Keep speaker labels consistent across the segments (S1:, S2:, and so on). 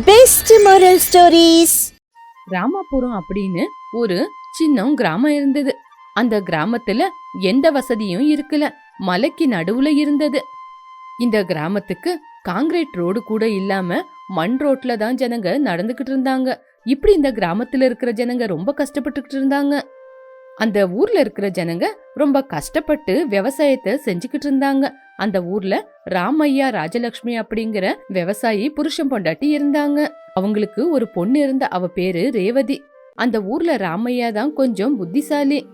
S1: Best moral stories
S2: Ramapuram அப்படின்னு ஒரு சின்ன கிராமம் இருந்தது. அந்த கிராமத்துல எந்த வசதியும் இருக்கல. மலைக்கு நடுவுல இருந்தது. இந்த கிராமத்துக்கு காங்கிரீட் ரோடு கூட இல்லாம மண் ரோட்ல தான் ஜனங்க நடந்துகிட்டு இருந்தாங்க. இப்படி இந்த கிராமத்துல இருக்கிற ஜனங்க ரொம்ப கஷ்டப்பட்டுக்கிட்டு இருந்தாங்க. அந்த ஊர்ல இருக்கிற ஜனங்க ரொம்ப கஷ்டப்பட்டு விவசாயத்தை செஞ்சுக்கிட்டு இருந்தாங்க. அந்த ஊர்ல ராமையா ராஜலக்ஷ்மி அப்படிங்கிற விவசாயி புருஷன் பொண்டாட்டி இருந்தாங்க. அவங்களுக்கு ஒரு பொண்ணு இருந்த அவ பேரு ரேவதி. அந்த ஊர்ல ராமையா தான் கொஞ்சம் புத்திசாலி.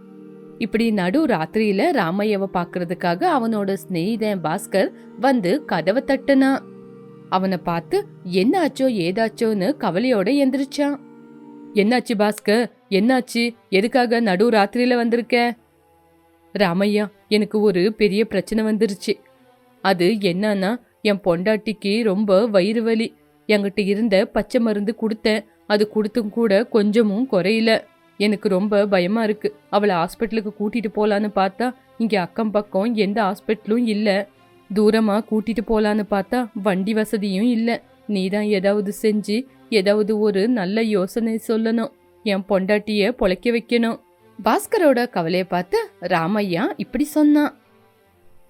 S2: இப்படி நடு ராத்திரியில ராமையாவை பாக்குறதுக்காக அவனோட சிநேகிதன் பாஸ்கர் வந்து கதவை தட்டுனா. அவனை பார்த்து என்னாச்சோ ஏதாச்சோன்னு கவலையோட எந்திரிச்சான். என்னாச்சு பாஸ்கர்? என்னாச்சு? எதுக்காக நடு ராத்திரியில வந்திருக்க? ராமையா எனக்கு ஒரு பெரிய பிரச்சனை வந்துருச்சு. அது என்னன்னா என் பொண்டாட்டிக்கு ரொம்ப வயிறு வலி. என்கிட்ட இருந்த பச்சை மருந்து கொடுத்தேன். அது கொடுத்தும் கூட கொஞ்சமும் குறையில. எனக்கு ரொம்ப பயமா இருக்கு. அவளை ஹாஸ்பிட்டலுக்கு கூட்டிட்டு போலான்னு பார்த்தா இங்க அக்கம் பக்கம் எந்த ஹாஸ்பிட்டலும் இல்லை. தூரமா கூட்டிட்டு போலான்னு பார்த்தா வண்டி வசதியும் இல்லை. நீ தான் ஏதாவது செஞ்சு ஏதாவது ஒரு நல்ல யோசனை சொல்லணும். என் பொண்டாட்டிய பொழைக்க வைக்கணும். பாஸ்கரோட கவலைய பார்த்து ராமையா இப்படி சொன்னான்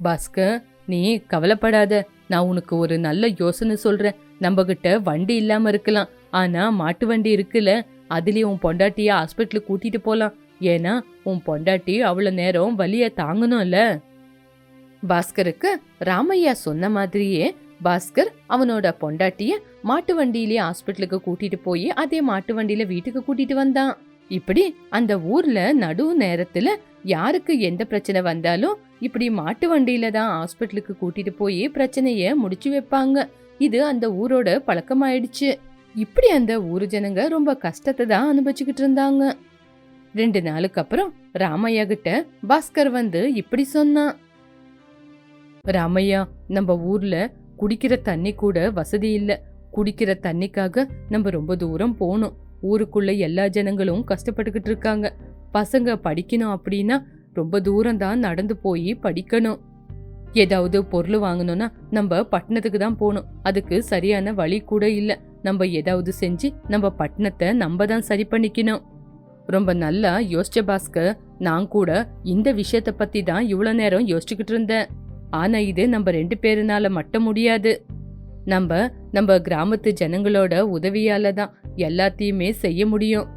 S2: பாஸ்கர் நீ கவலைப்படாத. நான் உனக்கு ஒரு நல்ல யோசனை சொல்றேன். நம்ம கிட்ட வண்டி இல்லாம இருக்கலாம். ஆனா மாட்டு வண்டி இருக்குல்ல அதுலயும் உன் பொண்டாட்டிய ஹாஸ்பிட்டலுக்கு கூட்டிட்டு போலாம். ஏன்னா உன் பொண்டாட்டி அவ்வளவு நேரம் வலிய தாங்கணும்ல. பாஸ்கருக்கு ராமையா சொன்ன மாதிரியே பாஸ்கர் அவனோட பொண்டாட்டிய மாட்டு வண்டியிலேயே ஹாஸ்பிட்டலுக்கு கூட்டிட்டு போய் அதே மாட்டு வண்டியில வீட்டுக்கு கூட்டிட்டு வந்தான். இப்படி அந்த ஊர்ல நடு நேரத்துல யாருக்கு எந்த பிரச்சனை வந்தாலும் இப்படி மாட்டு வண்டியில தான் ஹாஸ்பிட்டலுக்கு கூட்டிட்டு போய் பிரச்சனைய முடிச்சு வைப்பாங்க. இது அந்த ஊரோட பழக்கமாயிடுச்சு. இப்படி அந்த ஊரு ஜனங்க ரொம்ப கஷ்டத்தை தான் அனுபவிச்சுக்கிட்டு இருந்தாங்க. ரெண்டு நாளுக்கு அப்புறம் ராமையா கிட்ட பாஸ்கர் வந்து இப்படி சொன்னான். ராமையா நம்ம ஊர்ல குடிக்கிற தண்ணி கூட வசதி இல்லை. குடிக்கிற தண்ணிக்காக நம்ம ரொம்ப தூரம் போகணும். ஊருக்குள்ள எல்லா ஜனங்களும் கஷ்டப்பட்டுக்கிட்டு இருக்காங்க. பசங்க படிக்கணும் அப்படின்னா ரொம்ப தூரம் தான் நடந்து போய் படிக்கணும். ஏதாவது பொருள் வாங்கணும்னா நம்ம பட்டணத்துக்கு தான் போகணும். அதுக்கு சரியான வழி கூட இல்லை. நம்ம ஏதாவது செஞ்சு நம்ம பட்டணத்தை நம்ம தான் சரி பண்ணிக்கணும். ரொம்ப நல்லா யோசிச்ச பாஸ்கர் நான் கூட இந்த விஷயத்த பத்தி தான் இவ்வளவு நேரம் யோசிச்சுக்கிட்டு இருந்தேன். ஆனா இது நம்ம ரெண்டு பேருனால மட்டும் முடியாது. நம்ம நம்ம கிராமத்து ஜனங்களோட உதவியால தான் எல்லாத்தையுமே செய்ய முடியும்.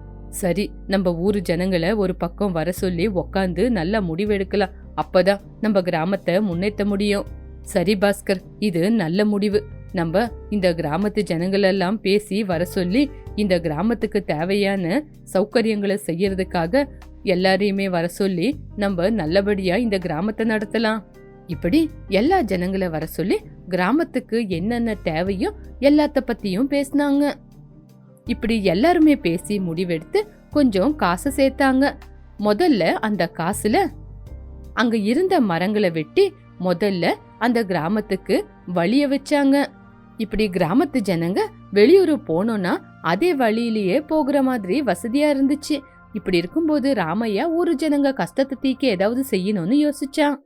S2: சரி நம்ம ஊர் ஜனங்களை ஒரு பக்கம் வர சொல்லி உக்காந்து நல்லா முடிவெடுக்கலாம். அப்பதான் நம்ம கிராமத்தை முன்னேற்ற முடியும். சரி பாஸ்கர் இது நல்ல முடிவு. நம்ம இந்த கிராமத்து ஜனங்களெல்லாம் பேசி வர சொல்லி இந்த கிராமத்துக்கு தேவையான சௌகரியங்களை செய்யறதுக்காக எல்லாரையுமே வர சொல்லி நம்ம நல்லபடியா இந்த கிராமத்தை நடத்தலாம். இப்படி எல்லா ஜனங்களை வர சொல்லி கிராமத்துக்கு என்னென்ன தேவையோ எல்லாத்த பத்தியும் பேசினாங்க. இப்படி எல்லாருமே பேசி முடிவெடுத்து கொஞ்சம் காசு சேர்த்தாங்க. முதல்ல அந்த காசுல அங்க இருந்த மரங்களை வெட்டி முதல்ல அந்த கிராமத்துக்கு வழிய வச்சாங்க. இப்படி கிராமத்து ஜனங்க வெளியூர் போனோம்னா அதே வழியிலேயே போகிற மாதிரி வசதியா இருந்துச்சு. இப்படி இருக்கும்போது ராமையா ஊரு ஜனங்க கஷ்டத்தை தீக்க ஏதாவது செய்யணும்னு யோசிச்சான்.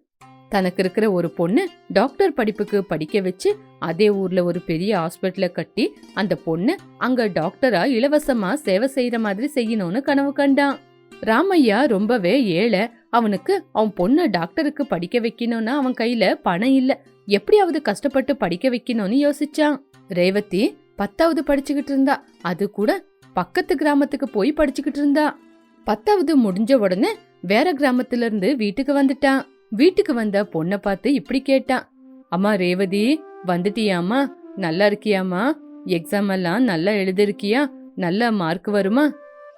S2: தனக்கு இருக்கிற ஒரு பொண்ணு டாக்டர் படிப்புக்கு படிக்க வச்சு அதே ஊர்ல ஒரு பெரிய ஹாஸ்பிட்டல கட்டி அந்த பொண்ணு அங்க டாக்டரா இலவசமா சேவை செய்யற மாதிரி செய்யணும்னு கனவு கண்டான். ராமையா ரொம்பவே ஏழை. அவனுக்கு அவன் பொண்ணை டாக்டருக்கு படிக்க வைக்கணும்னா அவன் கையில பணம் இல்ல. எப்படியாவது கஷ்டப்பட்டு படிக்க வைக்கணும்னு யோசிச்சான். ரேவதி பத்தாவது படிச்சுக்கிட்டு இருந்தா. அது கூட பக்கத்து கிராமத்துக்கு போய் படிச்சுக்கிட்டு இருந்தா. பத்தாவது முடிஞ்ச உடனே வேற கிராமத்துல இருந்து வீட்டுக்கு வந்துட்டான். வீட்டுக்கு வந்த பொண்ணை பார்த்து இப்படி கேட்டான் அம்மா ரேவதி வந்துட்டியாம்மா? நல்லா இருக்கியாம்மா? எக்ஸாம் எல்லாம் நல்லா எழுதிருக்கியா? நல்ல மார்க் வருமா?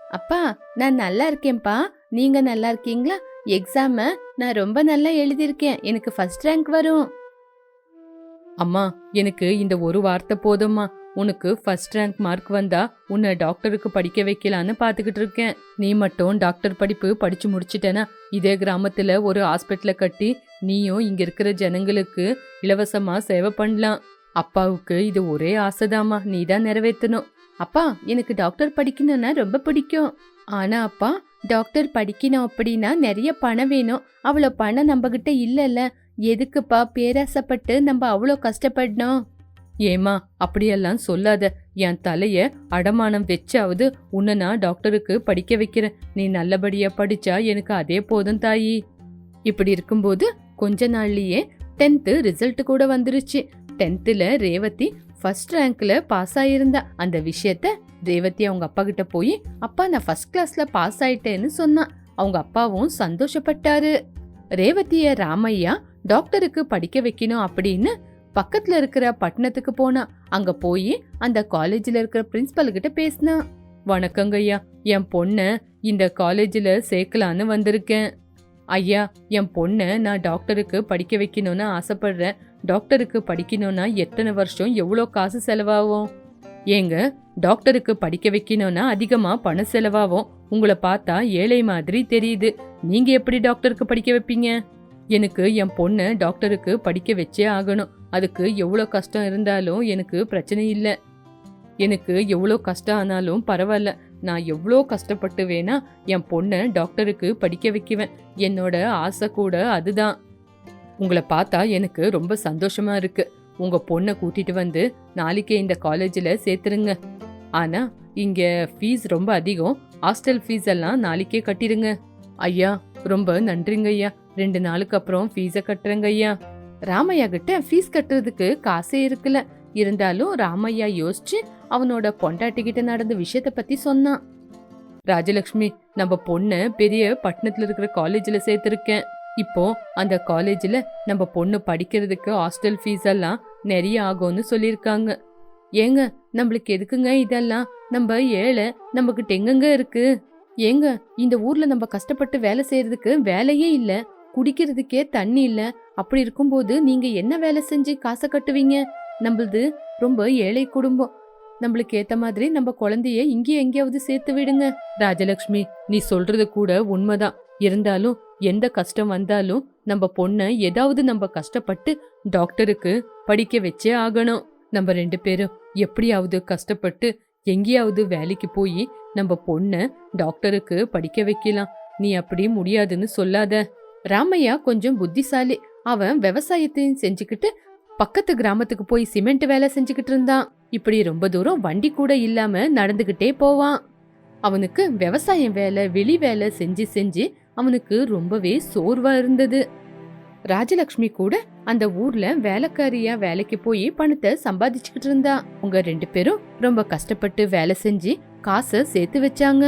S2: அப்பா நான் நல்லா இருக்கேன்ப்பா. நீங்க நல்லா இருக்கீங்களா? எக்ஸாம நான் ரொம்ப நல்லா எழுதியிருக்கேன். எனக்கு ஃபர்ஸ்ட் ரேங்க் வரும். அம்மா எனக்கு இந்த ஒரு வார்த்தை போதும்மா. உனக்கு ஃபர்ஸ்ட் ரேங்க் மார்க் வந்தா உன்னை டாக்டருக்கு படிக்க வைக்கலான்னு பார்த்துக்கிட்டு இருக்கேன். நீ மட்டும் டாக்டர் படிப்பு படிச்சு முடிச்சிட்டேனா இதே கிராமத்துல ஒரு ஹாஸ்பிட்டல கட்டி நீயும் இங்க இருக்கிற ஜனங்களுக்கு இலவசமா சேவை பண்ணலாம். அப்பாவுக்கு இது ஒரே ஆசைதாம்மா. நீ தான் நிறைவேற்றணும். அப்பா எனக்கு டாக்டர் படிக்கணும்னா ரொம்ப பிடிக்கும். ஆனா அப்பா டாக்டர் படிக்கணும் அப்படின்னா நிறைய பணம் வேணும். அவ்வளோ பணம் நம்மகிட்ட இல்லைல்ல. எதுக்குப்பா பேராசைப்பட்டு நம்ம அவ்வளோ கஷ்டப்படணும் ஏமா அப்படியெல்லாம் சொல்லாத. என் தலைய அடமானம் வச்சாவது உன்னை நான் டாக்டருக்கு படிக்க வைக்கிறேன். நீ நல்லபடியா படிச்சா எனக்கு அதே போதும் தாயி. இப்படி இருக்கும்போது கொஞ்ச நாள்லயே டென்த்து ரிசல்ட் கூட வந்துருச்சு. டென்த்தில் ரேவதி ஃபர்ஸ்ட் ரேங்க்ல பாஸ் ஆயிருந்தா. அந்த விஷயத்த ரேவதி அவங்க அப்பா கிட்ட போய் அப்பா நான் ஃபர்ஸ்ட் கிளாஸ்ல பாஸ் ஆயிட்டேன்னு சொன்னான். அவங்க அப்பாவும் சந்தோஷப்பட்டாரு. ரேவதிய ராமையா டாக்டருக்கு படிக்க வைக்கணும் அப்படின்னு பக்கத்துல இருக்கிற பட்டணத்துக்கு போனா அங்க போய் அந்த காலேஜ்ல இருக்கிற பிரின்சிபல் கிட்ட பேசினா வணக்கங்க ஐயா என் பொண்ணை இந்த காலேஜ்ல சேர்க்கலான்னு வந்திருக்கேன். ஐயா என் பொண்ணை நான் டாக்டருக்கு படிக்க வைக்கணும்னு ஆசைப்படுறேன். டாக்டருக்கு படிக்கணும்னா எத்தனை வருஷம் எவ்வளோ காசு செலவாகும்? ஏங்க டாக்டருக்கு படிக்க வைக்கணும்னா அதிகமா பணம் செலவாகும். உங்களை பார்த்தா ஏழை மாதிரி தெரியுது. நீங்க எப்படி டாக்டருக்கு படிக்க வைப்பீங்க? எனக்கு என் பொண்ணை டாக்டருக்கு படிக்க வச்சே ஆகணும். அதுக்கு எவ்வளோ கஷ்டம் இருந்தாலும் எனக்கு பிரச்சனை இல்லை. எனக்கு எவ்வளோ கஷ்டம் ஆனாலும் பரவாயில்ல. நான் எவ்வளோ கஷ்டப்பட்டு வேணா என் பொண்ணை டாக்டருக்கு படிக்க வைக்குவேன். என்னோட ஆசை கூட அதுதான். உங்களை பார்த்தா எனக்கு ரொம்ப சந்தோஷமா இருக்கு. உங்க பொண்ணை கூட்டிட்டு வந்து நாளைக்கே இந்த காலேஜில் சேர்த்துருங்க. ஆனா இங்க ஃபீஸ் ரொம்ப அதிகம். ஹாஸ்டல் ஃபீஸ் எல்லாம் நாளைக்கே கட்டிடுங்க. ஐயா ரொம்ப நன்றிங்க ஐயா. ரெண்டு நாளுக்கு அப்புறம் ஃபீஸை கட்டுறேங்க ஐயா. ராமையா கிட்ட ஃபீஸ் கட்டுறதுக்கு காசே இருக்குல்ல இருந்தாலும் ராமையா யோசிச்சு அவனோட பொண்டாட்டி கிட்ட நடந்த விஷயத்த பத்தி சொன்னான் ராஜலக்ஷ்மி நம்ம பொண்ணை பெரிய பட்டணத்துல இருக்கிற காலேஜ்ல சேர்த்திருக்கேன். இப்போ அந்த காலேஜ்ல நம்ம பொண்ணு படிக்கிறதுக்கு ஹாஸ்டல் ஃபீஸ் எல்லாம் நிறைய ஆகும்னு சொல்லியிருக்காங்க. ஏங்க நம்மளுக்கு எதுக்குங்க இதெல்லாம்? நம்ம ஏழை நமக்கு டெங்குங்க இருக்குது ஏங்க இந்த ஊர்ல நம்ம கஷ்டப்பட்டு வேலை செய்யறதுக்கு வேலையே இல்ல குடிக்கிறதுக்கே தண்ணி இல்ல அப்படி இருக்கும்போது நீங்க என்ன வேலை செஞ்சு காசை கட்டுவீங்க? நம்மளது ரொம்ப ஏழை குடும்பம். நம்மளுக்கு ஏத்த மாதிரி நம்ம குழந்தைய இங்கேயே எங்கேயாவது சேர்த்து விடுங்க. ராஜலக்ஷ்மி நீ சொல்றது கூட உண்மைதான். இருந்தாலும் எந்த கஷ்டம் வந்தாலும் நம்ம பொண்ணை ஏதாவது நம்ம கஷ்டப்பட்டு டாக்டருக்கு படிக்க வச்சே ஆகணும். நம்ம ரெண்டு பேரும் எப்படியாவது கஷ்டப்பட்டு எங்கேயாவது வேலைக்கு போய் நம்ம பொண்ணை டாக்டருக்கு படிக்க வைக்கலாம். நீ அப்படி முடியாதுன்னு சொல்லாத. ராமையா கொஞ்சம் புத்திசாலி. அவன் விவசாயத்தையும் செஞ்சுக்கிட்டு பக்கத்து கிராமத்துக்கு போய் சிமெண்ட் வேலை செஞ்சுக்கிட்டு இருந்தான். இப்படி ரொம்ப தூரம் வண்டி கூட இல்லாம நடந்துகிட்டே போவான். அவனுக்கு விவசாயம் வேலை வெளி வேலை செஞ்சு செஞ்சு அவனுக்கு ரொம்பவே சோர்வா இருந்தது. ராஜலக்ஷ்மி கூட அந்த ஊர்ல வேலைக்காரியா வேலைக்கு போய் பணத்தை சம்பாதிச்சுக்கிட்டு இருந்தா. உங்க ரெண்டு பேரும் ரொம்ப கஷ்டப்பட்டு வேலை செஞ்சு காசை சேர்த்து வச்சாங்க.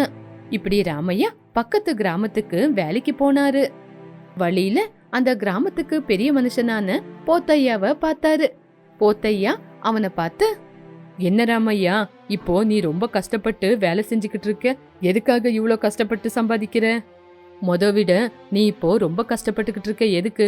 S2: இப்படி ராமையா பக்கத்து கிராமத்துக்கு வேலைக்கு போனாரு. வழியில அந்த கிராமத்துக்கு பெரிய மனுஷனான போத்தையாவ பார்த்தாரு. போத்தையா அவனை பார்த்து என்ன ராமையா இப்போ நீ ரொம்ப கஷ்டப்பட்டு வேலை செஞ்சுக்கிட்டு இருக்க. எதுக்காக இவ்வளோ கஷ்டப்பட்டு சம்பாதிக்கிற? மொத விட நீ இப்போ ரொம்ப கஷ்டப்பட்டுக்கிட்டு இருக்க. எதுக்கு?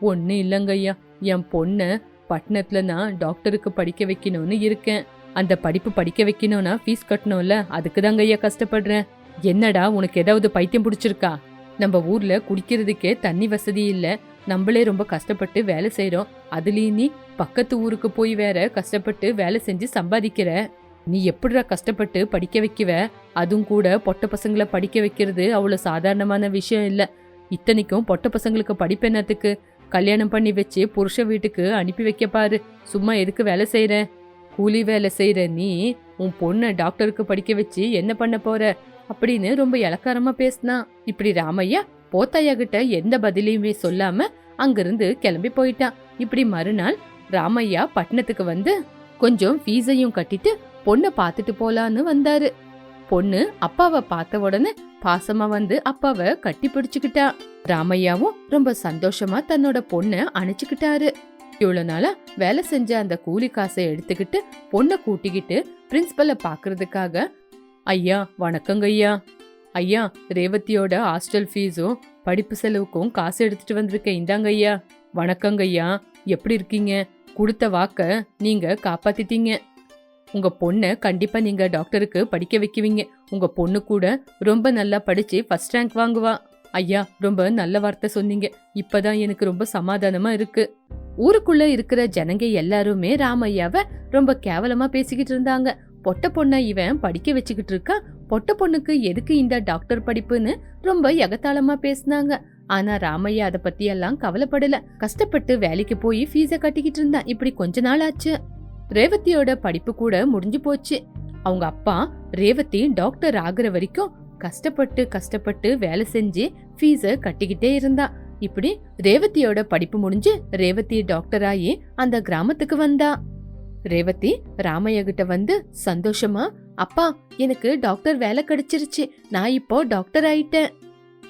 S2: ஒன்றும் இல்லைங்கய்யா என் பொண்ணை பட்டணத்தில் நான் டாக்டருக்கு படிக்க வைக்கணும்னு இருக்கேன். அந்த படிப்பு படிக்க வைக்கணும்னா ஃபீஸ் கட்டணும்ல. அதுக்கு தாங்க ஐயா கஷ்டப்படுறேன். என்னடா உனக்கு ஏதாவது பைத்தியம் பிடிச்சிருக்கா? நம்ம ஊர்ல குடிக்கிறதுக்கே தண்ணி வசதி இல்லை. நம்மளே ரொம்ப கஷ்டப்பட்டு வேலை செய்கிறோம் அதுலேயும் நீ பக்கத்து ஊருக்கு போய் வேற கஷ்டப்பட்டு வேலை செஞ்சு சம்பாதிக்கிற. நீ எப்படிடா கஷ்டப்பட்டு படிக்க வைக்குவ? அதுவும் கூட பொட்ட பசங்களை படிக்க வைக்கிறது அவ்வளோ சாதாரணமான விஷயம் இல்லை. இத்தனைக்கும் பொட்ட பசங்களுக்கு படிப்பு என்னத்துக்கு? கல்யாணம் பண்ணி வச்சு புருஷ வீட்டுக்கு அனுப்பி வைக்க பாரு. சும்மா எதுக்கு வேலை செய்யற கூலி வேலை செய்யற நீ உன் பொண்ணை டாக்டருக்கு படிக்க வச்சு என்ன பண்ண போற? அப்படின்னு ரொம்ப இலக்காரமா பேசினா. இப்படி ராமையா போத்தையா கிட்ட எந்த பதிலையுமே சொல்லாம அங்கிருந்து கிளம்பி போயிட்டான் இப்படி மறுநாள் ராமையா பட்டணத்துக்கு வந்து கொஞ்சம் ஃபீஸையும் கட்டிட்டு பொண்ணை பார்த்துட்டு போலான்னு வந்தாரு. பொண்ணு அப்பாவை பார்த்த உடனே பாசமா வந்து அப்பாவை கட்டி பிடிச்சுக்கிட்டா. ராமையாவும் ரொம்ப சந்தோஷமா தன்னோட பொண்ணை அணைச்சுக்கிட்டாரு. இவ்வளவு நாளா வேலை செஞ்ச அந்த கூலி காசை எடுத்துக்கிட்டு பொண்ணை கூட்டிக்கிட்டு பிரின்சிபலை பாக்குறதுக்காக ஐயா வணக்கங்க ஐயா. ஐயா ரேவதியோட ஹாஸ்டல் ஃபீஸும் படிப்பு செலவுக்கும் காசு எடுத்துட்டு வந்திருக்கேன் இந்தாங்க ஐயா. வணக்கங்க ஐயா. எப்படி இருக்கீங்க? கொடுத்த வாக்க நீங்க காப்பாத்திட்டீங்க. உங்க பொண்ணை கண்டிப்பா நீங்க டாக்டருக்கு படிக்க வைக்குவீங்க. உங்க பொண்ணு கூட ரொம்ப நல்லா படிச்சு ஃபர்ஸ்ட் ரேங்க் வாங்குவா. ஐயா ரொம்ப நல்ல வார்த்தை சொன்னீங்க. இப்பதான் எனக்கு ரொம்ப சமாதானமா இருக்கு. ஊருக்குள்ள இருக்கிற ஜனங்க எல்லாருமே ராமையாவை ரொம்ப கேவலமா பேசிக்கிட்டு இருந்தாங்க. பொட்ட பொண்ண இவன் படிக்க வச்சுக்கிட்டு இருக்கா? பொட்ட பொண்ணுக்கு எதுக்கு இந்த டாக்டர் படிப்புன்னு ரொம்ப எகத்தாளமா பேசினாங்க. ஆனா ராமையா அத பத்தி எல்லாம் கவலைப்படல. கஷ்டப்பட்டு வேலைக்கு போய் ஃபீஸ கட்டிக்கிட்டு இருந்தான். இப்படி கொஞ்ச நாள் ஆச்சு. ரேவதியோட படிப்பு கூட முடிஞ்சு போச்சு. அவங்க அப்பா ரேவதி டாக்டர் ஆகுற வரைக்கும் கஷ்டப்பட்டு கஷ்டப்பட்டு வேலை செஞ்சு ஃபீஸ கட்டிக்கிட்டே இருந்தா. இப்படி ரேவதியோட படிப்பு முடிஞ்சு ரேவதி டாக்டர் ஆகி அந்த கிராமத்துக்கு வந்தா. ரேவதி ராமையா கிட்ட வந்து சந்தோஷமா? அப்பா எனக்கு டாக்டர் வேலை கிடைச்சிருச்சு. நான் இப்போ டாக்டர் ஆயிட்டேன்.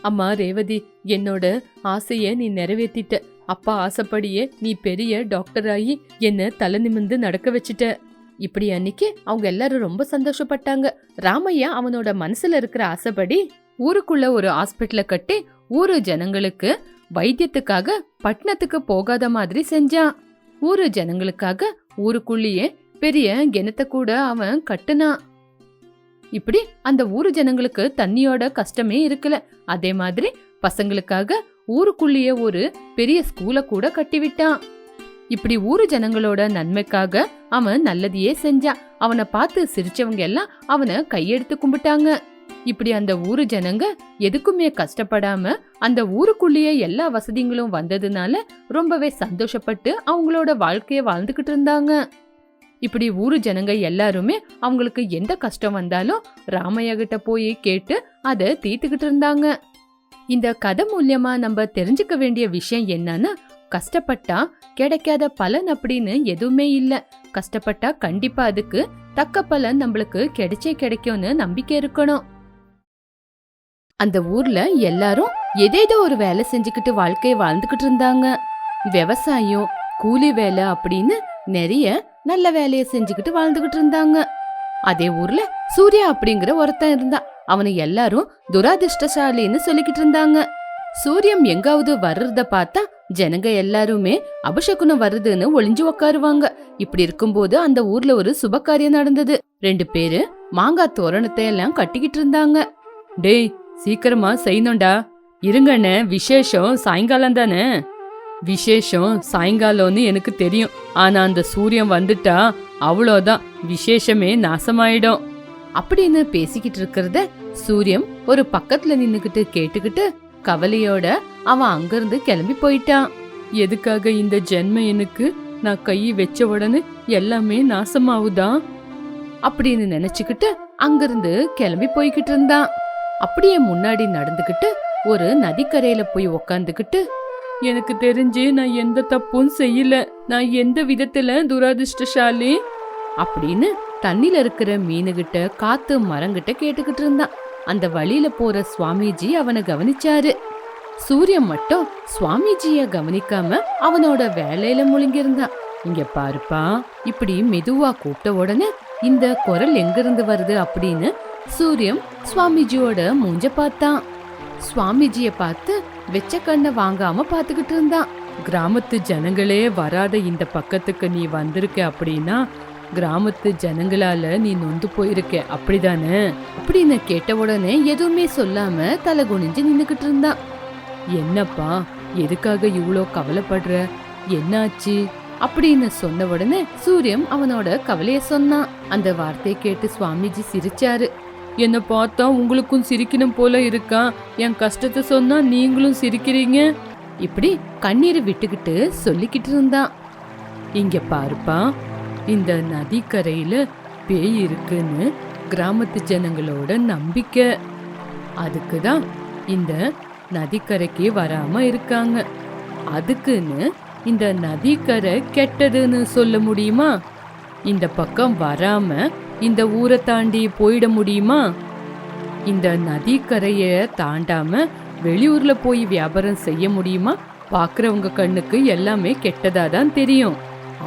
S2: அம்மா ரேவதி என்னோட ஆசைய நீ நிறைவேத்திட்ட. அப்பா ஆசைப்படியே நீ பெரிய டாக்டர் ஆகி என்ன தலை நிமிந்து நடக்க வச்சுட்ட. இப்படி அன்னைக்கு அவங்க எல்லாரும் ரொம்ப சந்தோஷப்பட்டாங்க. ராமையா அவனோட மனசுல இருக்கிற ஆசைப்படி ஊருக்குள்ள ஒரு ஹாஸ்பிட்டல கட்டி ஊரு ஜனங்களுக்கு வைத்தியத்துக்காக பட்டணத்துக்கு போகாத மாதிரி செஞ்சான். ஊரு ஜனங்களுக்காக ஊருக்குள்ளேயே பெரிய கிணத்தை கூட அவன் கட்டுனான். இப்படி அந்த ஊரு ஜனங்களுக்கு தண்ணியோட கஷ்டமே இருக்கல. அதே மாதிரி பசங்களுக்காக ஊருக்குள்ளேயே ஒரு பெரிய ஸ்கூலை கூட கட்டிவிட்டான். இப்படி ஊரு ஜனங்களோட நன்மைக்காக அவன் நல்லதையே செஞ்சான். அவனை பார்த்து சிரிச்சவங்க எல்லாம் அவனை கையெடுத்து கும்பிட்டாங்க. இப்படி அந்த ஊரு ஜனங்க எதுக்குமே கஷ்டப்படாம அந்த ஊருக்குள்ளேயே எல்லா வசதிகளும் வந்ததுனால ரொம்பவே சந்தோஷப்பட்டு அவங்களோட வாழ்க்கைய வாழ்ந்துகிட்டு இருந்தாங்க. இப்படி ஊரு ஜனங்க எல்லாருமே அவங்களுக்கு எந்த கஷ்டம் வந்தாலும் ராமையா கிட்ட போய் கேட்டு அதை தீர்த்துக்கிட்டு இருந்தாங்க. இந்த கதை மூலியமா நம்ம தெரிஞ்சுக்க வேண்டிய விஷயம் என்னன்னா கஷ்டப்பட்டா கிடைக்காத பலன் அப்படின்னு எதுவுமே இல்ல. கஷ்டப்பட்டா கண்டிப்பா அதுக்கு தக்க பலன் நம்மளுக்கு கிடைச்சே கிடைக்கும்னு நம்பிக்கை இருக்கணும். அந்த ஊர்ல எல்லாரும் எதேதோ ஒரு வேலை செஞ்சுக்கிட்டு வாழ்க்கையை வாழ்ந்துகிட்டு இருந்தாங்க. விவசாயம் கூலி வேலை அப்படின்னு நிறைய நல்ல வேலையை செஞ்சுக்கிட்டு வாழ்ந்துகிட்டு இருந்தாங்க. அதே ஊர்ல சூர்யா அப்படிங்கிற ஒருத்தன் இருந்தான். அவனை எல்லாரும் துராதிர்ஷ்டசாலின்னு சொல்லிக்கிட்டு இருந்தாங்க சூரியன் எங்காவது வர்றத பார்த்தா ஜனங்க எல்லாருமே அபிஷகுனம் வருதுன்னு ஒளிஞ்சு உக்காருவாங்க. இப்படி இருக்கும்போது அந்த ஊர்ல ஒரு சுப காரியம் நடந்தது. ரெண்டு பேரு மாங்காய் தோரணத்தை எல்லாம் கட்டிக்கிட்டு இருந்தாங்க டேய் சீக்கிரமா செய்யணும்டா. இருங்கண்ணே விசேஷம் சாயங்காலம் தானே? விசேஷம் சாயங்காலம்னு எனக்கு தெரியும். ஆனா அந்த சூரியன் வந்துட்டா அவ்வளோதான். விசேஷமே நாசமாயிடும். அப்படின்னு பேசிக்கிட்டு இருக்கிறத சூரியன் ஒரு பக்கத்துல நின்னுக்கிட்டு கேட்டுக்கிட்டு கவலையோட அவன் அங்கிருந்து கிளம்பி போயிட்டான். எதுக்காக இந்த ஜென்ம எனக்கு நான் கை வச்ச உடனே எல்லாமே நாசமாவுதா அப்படின்னு நினைச்சுக்கிட்டு அங்கிருந்து கிளம்பி போய்கிட்டு இருந்தான். அப்படியே முன்னாடி நடந்துக்கிட்டு ஒரு நதிக்கரையில போய் உக்காந்துக்கிட்டு எனக்கு தெரிஞ்சு நான் எந்த தப்பும் செய்யல. நான் எந்த விதத்துல துராதிர்ஷ்டசாலி? அப்படின்னு தண்ணில இருக்கிற மீனுகிட்ட காத்து மரங்கிட்ட கேட்டுக்கிட்டு இருந்தான். அந்த வழியில போற சுவாமிஜி அவனை கவனிச்சாரு. சூரியன் மட்டும் சுவாமிஜிய கவனிக்காம அவனோட வேலையில முழுங்கியிருந்தான். இங்க பாருப்பா இப்படி மெதுவா கூப்பிட்ட உடனே இந்த குரல் எங்கிருந்து வருது அப்படின்னு சூரியன் சுவாமிஜியோட மூஞ்ச பார்த்தான். சுவாமிஜிய பார்த்து வெச்ச கண்ணை வாங்காம பாத்துக்கிட்டு இருந்தான். கிராமத்து ஜனங்களே வராத இந்த பக்கத்துக்கு நீ வந்திருக்க அப்படின்னா கிராமத்து ஜனங்களால நீ நொந்து போயிருக்க அப்படிதானே? அப்படின்னு கேட்ட உடனே எதுவுமே சொல்லாம தலை குனிஞ்சு நின்னுக்கிட்டு இருந்தான் என்னப்பா எதுக்காக இவ்வளோ கவலைப்படுற? என்னாச்சு? அப்படின்னு சொன்ன உடனே சூரியன் அவனோட கவலைய சொன்னான் அந்த வார்த்தையை கேட்டு சுவாமிஜி சிரிச்சாரு. என்ன பார்த்தா உங்களுக்கும் சிரிக்கணும் போல இருக்கா? என் கஷ்டத்தை சொன்னா நீங்களும் சிரிக்கிறீங்க? இப்படி கண்ணீரை விட்டுக்கிட்டு சொல்லிக்கிட்டு இருந்தான் இங்க பாருப்பா இந்த நதிக்கரையில பேய் இருக்குன்னு கிராமத்து ஜனங்களோட நம்பிக்கை. அதுக்கு தான் இந்த நதிக்கரைக்கு வராம இருக்காங்க. அதுக்குன்னு இந்த நதிக்கரை கெட்டதுன்னு சொல்ல முடியுமா? இந்த பக்கம் வராம இந்த ஊரை தாண்டி போயிட முடியுமா? இந்த நதிக்கரையை தாண்டாம வெளியூர்ல போய் வியாபாரம் செய்ய முடியுமா? பார்க்குறவங்க கண்ணுக்கு எல்லாமே கெட்டதா தான் தெரியும்.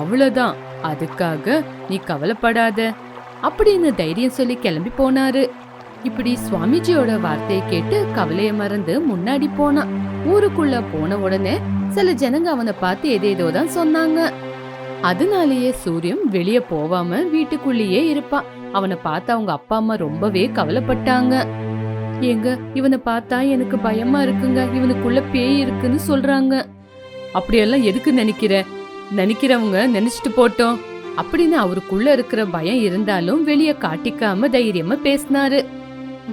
S2: அவ்வளோதான் அதுக்காக நீ கவலைப்படாத. அப்படின்னு தைரியம் சொல்லி கிளம்பி போனாரு. இப்படி சுவாமிஜியோட வார்த்தையை கேட்டு கவலைய மறந்து முன்னாடி போனான் ஊருக்குள்ள போன உடனே சில ஜனங்க அவனை பார்த்து ஏதேதோ தான் சொன்னாங்க. அதனாலேயே சூரியன் வெளியே போவாம வீட்டுக்குள்ளேயே இருப்பான் அவனை பார்த்து அவங்க அப்பா அம்மா ரொம்பவே கவலைப்பட்டாங்க. ஏங்க இவனை பார்த்தா எனக்கு பயமா இருக்குங்க. இவனுக்குள்ள பேய் இருக்குன்னு சொல்றாங்க. அப்படியெல்லாம் எதுக்கு நினைக்கிற? நினைக்கிறவங்க நினைச்சிட்டு போட்டோம். அப்படின்னு அவருக்குள்ள இருக்கிற பயம் இருந்தாலும் வெளிய காட்டிக்காம தைரியமா பேசினாரு.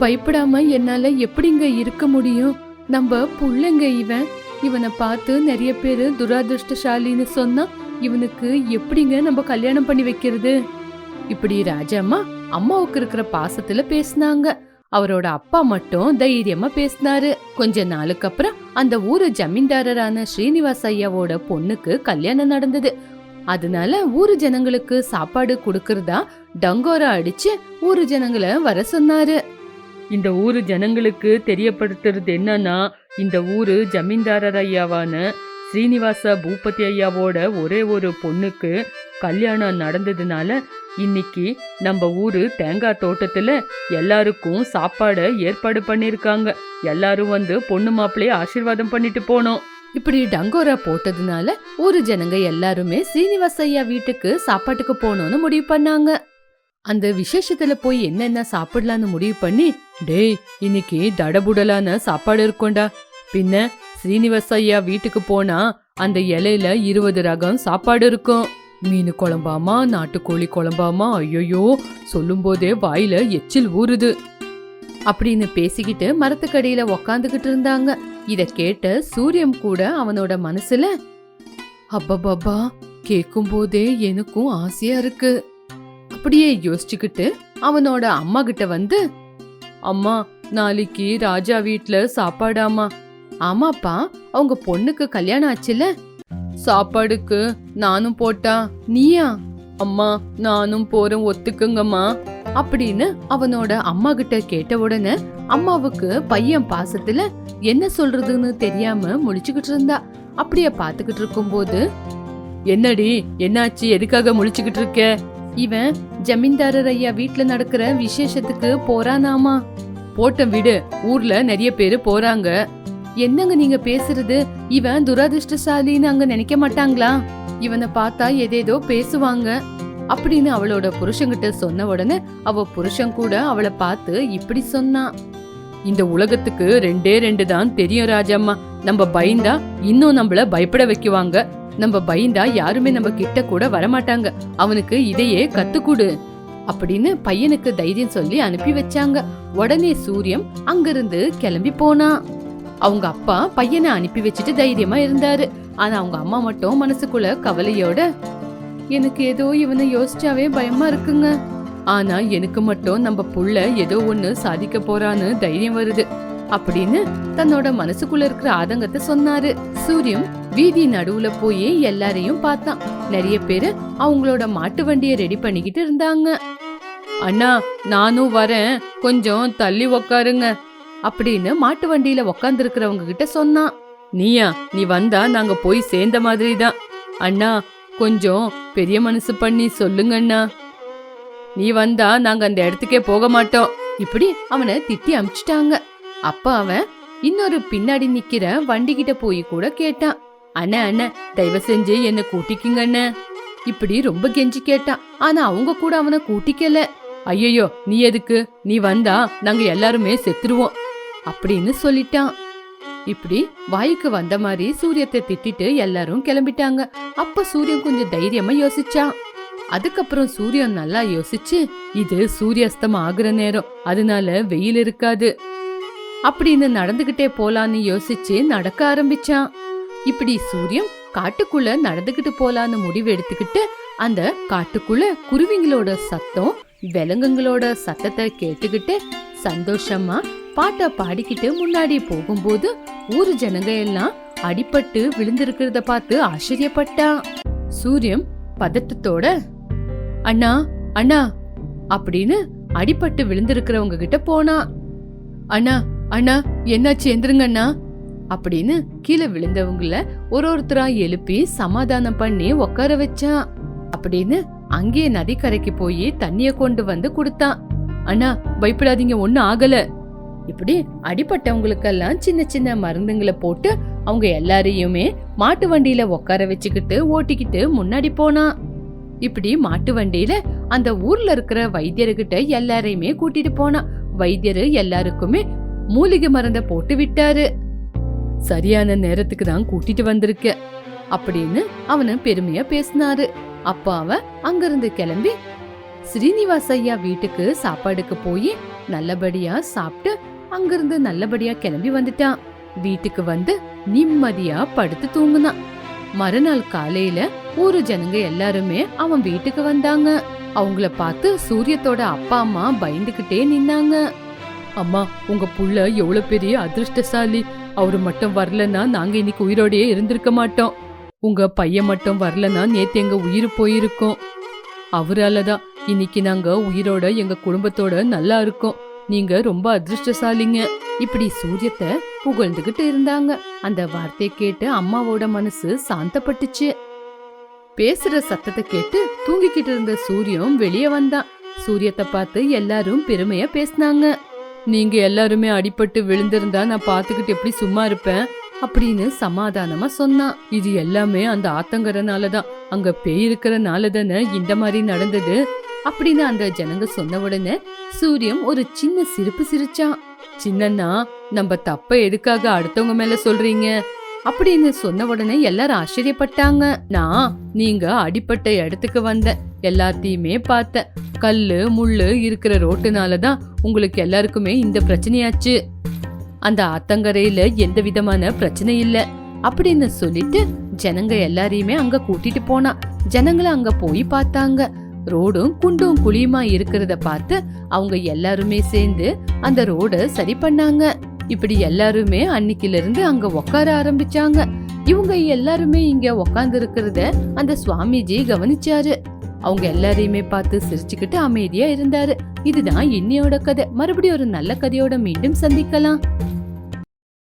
S2: பயப்படாம என்னால எப்படிங்க இருக்க முடியும்? நம்ம புள்ளைங்க இவன். இவனை பார்த்து நிறைய பேரு துராதிருஷ்டசாலின்னு சொன்னா இவனுக்கு எப்படிங்க நம்ம கல்யாணம் பண்ணி வைக்கிறது? இப்படி ராஜாம்மா அம்மாவுக்கு இருக்கிற பாசத்துல பேசினாங்க. அவரோட அப்பா மட்டும் தைரியமா பேசினாரு. கொஞ்ச நாளுக்கு அப்புறம் அந்த ஊரு ஜமீன்தாரரான ஸ்ரீனிவாஸ் ஐயாவோட பொண்ணுக்கு கல்யாணம் நடந்தது. அதனால ஊரு ஜனங்களுக்கு சாப்பாடு கொடுக்கறதா டங்கோரா அடிச்சு ஊரு ஜனங்களை வர சொன்னாரு. இந்த ஊரு ஜனங்களுக்கு தெரியப்படுத்துறது என்னன்னா இந்த ஊரு ஜமீன்தாரர் ஐயாவான ஸ்ரீனிவாச பூபதி ஐயாவோட ஒரே ஒரு பொண்ணுக்கு கல்யாணம் நடந்ததுனால இன்னைக்கு நம்ம ஊரு தேங்காய் தோட்டத்துல எல்லாருக்கும் சாப்பாடு ஏற்பாடு பண்ணிருக்காங்க. எல்லாரும் வந்து பொண்ணு மாப்பிள்ளைய ஆசீர்வாதம் பண்ணிட்டு போனோம். இப்படி டங்கோரா போட்டதுனால ஊரு ஜனங்க எல்லாருமே ஸ்ரீனிவாச ஐயா வீட்டுக்கு சாப்பாட்டுக்கு போகணும்னு முடிவு பண்ணாங்க. அந்த விசேஷத்துல போய் என்னென்ன சாப்பிடலான்னு முடிவு பண்ணி டேய் இன்னைக்கு தடபுடலான சாப்பாடு இருக்கும்டா. பின்ன ஸ்ரீனிவாச ஐயா வீட்டுக்கு போனா அந்த இலையில இருபது ரகம் சாப்பாடு இருக்கும். மீன் குழம்பாமா நாட்டுக்கோழி குழம்பாமா ஐயோயோ சொல்லும் போதே வாயில எச்சில் ஊறுது. அப்படின்னு பேசிக்கிட்டு மரத்துக்கடியில உக்காந்துகிட்டு இருந்தாங்க. இத கேட்ட சூரியன் கூட அவனோட மனசுல அப்பப்பா கேக்கும் போதே எனக்கும் ஆசையா இருக்கு. அப்படியே யோசிச்சுக்கிட்டு அவனோட அம்மா கிட்ட வந்து அம்மா நாளைக்கு ராஜா வீட்டுல சாப்பாடாமா? ஆமாப்பா அவங்க பொண்ணுக்கு கல்யாணம் ஆச்சுல? சாப்பாடுக்கு நானும் போட்டா நீயா? அம்மா நானும் போறேன் ஒத்துக்குங்கம்மா. அப்படின்னு அவனோட அம்மா கிட்ட கேட்ட உடனே அம்மாவுக்கு பையன் பாசத்துல என்ன சொல்றதுன்னு தெரியாம முடிச்சுக்கிட்டு இருந்தா. அப்படியே பாத்துக்கிட்டு இருக்கும்போது என்னடி என்னாச்சு? எதுக்காக முழிச்சுக்கிட்டு இருக்க? இவன் ஜமீன்தாரர் ஐயா வீட்ல நடக்கிற விசேஷத்துக்கு போறானாமா? போட்ட விடு. ஊர்ல நிறைய பேரு போறாங்க. என்னங்க நீங்க பேசுறது? இவன் துரதிருஷ்டசாலின்னு அங்க நினைக்க மாட்டாங்களா? இவனை பார்த்தா எதேதோ பேசுவாங்க. அப்படின்னு அவளோட புருஷன்கிட்ட சொன்ன உடனே அவ புருஷன் கூட அவளை பார்த்து இப்படி சொன்னான் இந்த உலகத்துக்கு ரெண்டே ரெண்டு தான் தெரியும் ராஜம்மா. நம்ம பயந்தா இன்னும் நம்மள பயப்பட வைக்குவாங்க. நம்ம பயந்தா யாருமே நம்ம கிட்ட கூட வரமாட்டாங்க. அவனுக்கு இதையே கத்துக்குடு. அப்படின்னு பையனுக்கு தைரியம் சொல்லி அனுப்பி வச்சாங்க. உடனே சூரியன் அங்கிருந்து கிளம்பி போனான் அவங்க அப்பா பையனை அனுப்பி வச்சுட்டு தைரியமா இருந்தாரு. ஆனா அவங்க அம்மா மட்டும் மனசுக்குள்ள கவலையோட எனக்கு ஏதோ இவனை யோசிச்சாவே பயமா இருக்குங்க. ஆனா எனக்கு மட்டும் நம்ம புள்ள ஏதோ ஒண்ணு சாதிக்க போறான்னு தைரியம் வருது அப்படின்னு தன்னோட மனசுக்குள்ள இருக்கிற ஆதங்கத்தை சொன்னாரு. சூரியம் வீதி நடுவுல போய் எல்லாரையும் பார்த்தான். நிறைய பேரு அவங்களோட மாட்டு வண்டியை ரெடி பண்ணிக்கிட்டு இருந்தாங்க. அண்ணா நானும் வரேன். கொஞ்சம் தள்ளி உக்காருங்க. அப்படின்னு மாட்டு வண்டியில உக்காந்துருக்கிறவங்க கிட்ட சொன்னான். நீயா நீ வந்தா நாங்க போய் சேர்ந்த மாதிரி தான் அண்ணா கொஞ்சம் பெரிய மனசு பண்ணி சொல்லுங்க அண்ணா. நீ வந்தா நாங்க அந்த இடத்துக்கே போக மாட்டோம். இப்படி அவனை திட்டி அமிச்சிட்டாங்க. அப்ப அவன் இன்னொரு பின்னாடி நிக்கிற வண்டி கிட்ட போய் கூட கேட்டான். அண்ணா அண்ணா தயவு செஞ்சு என்ன கூட்டிக்குங்க அண்ணா. இப்படி ரொம்ப கெஞ்சி கேட்டான். ஆனா அவங்க கூட அவனை கூட்டிக்கல. ஐயோ நீ எதுக்கு? நீ வந்தா நாங்க எல்லாருமே செத்துருவோம். அப்படின்னு சொல்லிட்டான். இப்படி வாய்க்கு வந்த மாதிரி சூரியத்தை திட்டிட்டு எல்லாரும் கிளம்பிட்டாங்க. அப்ப சூரியன் கொஞ்சம் தைரியமா யோசிச்சான். அதுக்கப்புறம் சூரியன் நல்லா யோசிச்சு இது சூரியஸ்தம் ஆகுற நேரம் அதனால வெயில் இருக்காது. அப்படின்னு நடந்துகிட்டே போலான்னு யோசிச்சு நடக்க ஆரம்பிச்சான். இப்படி சூரியன் காட்டுக்குள்ள நடந்துகிட்டு போலான்னு முடிவு எடுத்துக்கிட்டு அந்த காட்டுக்குள்ள குருவிங்களோட சத்தம் விலங்குங்களோட சத்தத்தை கேட்டுக்கிட்டு சந்தோஷமா பாட்டை பாடிக்கிட்டு முன்னாடி போகும்போது ஊரு ஜனங்க எல்லாம் அடிபட்டு விழுந்திருக்கிறத பார்த்து ஆச்சரியப்பட்டான் சூரியன் பதட்டத்தோட அண்ணா அண்ணா அப்படின்னு அடிபட்டு விழுந்திருக்கிறவங்க கிட்ட போனா. அண்ணா அண்ணா என்னாச்சு? எந்திருங்க அண்ணா அப்படின்னு கீழே விழுந்தவங்கள ஒரு ஒருத்தரா எழுப்பி சமாதானம் பண்ணி உட்கார வச்சான் அப்படின்னு அங்கேயே நதிக்கரைக்கு போய் தண்ணிய கொண்டு வந்து கொடுத்தான் அண்ணா பயப்படாதீங்க ஒன்னும் ஆகல. இப்படி அடிப்பட்டவங்களுக்கெல்லாம் சின்ன சின்ன மருந்துங்களை போட்டு அவங்க எல்லாரையுமே மாட்டு வண்டியில உட்கார வச்சுக்கிட்டு ஓட்டிக்கிட்டு முன்னாடி போனா. இப்படி மாட்டு வண்டியில அந்த ஊர்ல இருக்கிற வைத்தியர்கிட்ட எல்லாரையுமே கூட்டிட்டு போனா. வைத்தியர் எல்லாருக்குமே மூலிகை மருந்த போட்டு விட்டாரு. சரியான நேரத்துக்கு தான் கூட்டிட்டு வந்திருக்க. அப்படின்னு அவன பெருமையா பேசினாரு. அப்ப அவன் அங்கிருந்து கிளம்பி ஸ்ரீனிவாஸ் ஐயா வீட்டுக்கு சாப்பாடுக்கு போய் நல்லபடியா சாப்பிட்டு அங்கிருந்து நல்லபடியா கிளம்பி வந்துட்டான். வீட்டுக்கு வந்து நிம்மதியா படுத்து தூங்குனான். மறுநாள் காலையில ஊரு ஜனங்க எல்லாருமே அவன் வீட்டுக்கு வந்தாங்க. அவங்கள பார்த்து சூரியத்தோட அப்பா அம்மா பயந்துகிட்டே நின்னாங்க. அம்மா உங்க புள்ள எவ்வளவு பெரிய அதிர்ஷ்டசாலி. அவரு மட்டும் வரலன்னா நாங்க இன்னைக்கு உயிரோடயே இருந்திருக்க மாட்டோம். உங்க பையன் மட்டும் வரலன்னா நேத்து எங்க உயிர் போயிருக்கோம். அவரால தான் இன்னைக்கு நாங்க உயிரோட எங்க குடும்பத்தோட நல்லா இருக்கோம். நீங்க ரொம்ப அதிர்ஷ்டசாலிங்க. இப்படி சூரியத்தை புகழ்ந்துகிட்டு இருந்தாங்க. அந்த வார்த்தையை கேட்டு அம்மாவோட மனசு சாந்தப்பட்டுச்சு. பேசுற சத்தத்தை கேட்டு தூங்கிக்கிட்டு இருந்த சூரியன் வெளியே வந்தான். சூரியத்தை பார்த்து எல்லாரும் பெருமையா பேசினாங்க. நீங்க எல்லாருமே அடிபட்டு விழுந்திருந்தா நான் பார்த்துக்கிட்டு எப்படி சும்மா இருப்பேன்? அப்படின்னு சமாதானமா சொன்னான். இது எல்லாமே அந்த ஆத்தங்கரனாலதான். அங்க பேய் இருக்கிறனால தானே இந்த மாதிரி நடந்தது. அப்படின்னு அந்த ஜனங்க சொன்ன உடனே சூரியம் ஒரு சின்ன சிரிப்பு சிரிச்சான் சின்னண்ணா நம்ம தப்ப எதுக்காக அடுத்தவங்க மேல சொல்றீங்க? அப்படின்னு சொன்ன உடனே எல்லாரும் ஆச்சரியப்பட்டாங்க. நான் நீங்க அடிப்பட்ட இடத்துக்கு வந்த எல்லாத்தையுமே பார்த்தேன். கல்லு முள்ளு இருக்கிற ரோட்டுனால தான் உங்களுக்கு எல்லாருக்குமே இந்த பிரச்சனையாச்சு. அந்த ஆத்தங்கரையில எந்த விதமான பிரச்சனை இல்ல. அப்படின்னு சொல்லிட்டு ஜனங்க எல்லாரையுமே அங்க கூட்டிட்டு போனா. ஜனங்களை அங்க போய் பார்த்தாங்க. ரோடும் குண்டும் குழியுமா இருக்கிறத பார்த்து அவங்க எல்லாருமே சேர்ந்து அந்த ரோட சரி பண்ணாங்க. இப்படி எல்லாருமே அன்னைக்கில இருந்து அங்க உட்கார ஆரம்பிச்சாங்க. இவங்க எல்லாருமே இங்க உட்கார்ந்து இருக்கிறத அந்த சுவாமிஜி கவனிச்சாரு. அவங்க எல்லாரையுமே பார்த்து சிரிச்சுக்கிட்டு அமைதியா இருந்தாரு. இதுதான் இன்னையோட கதை. மறுபடியும் ஒரு நல்ல கதையோட மீண்டும் சந்திக்கலாம்.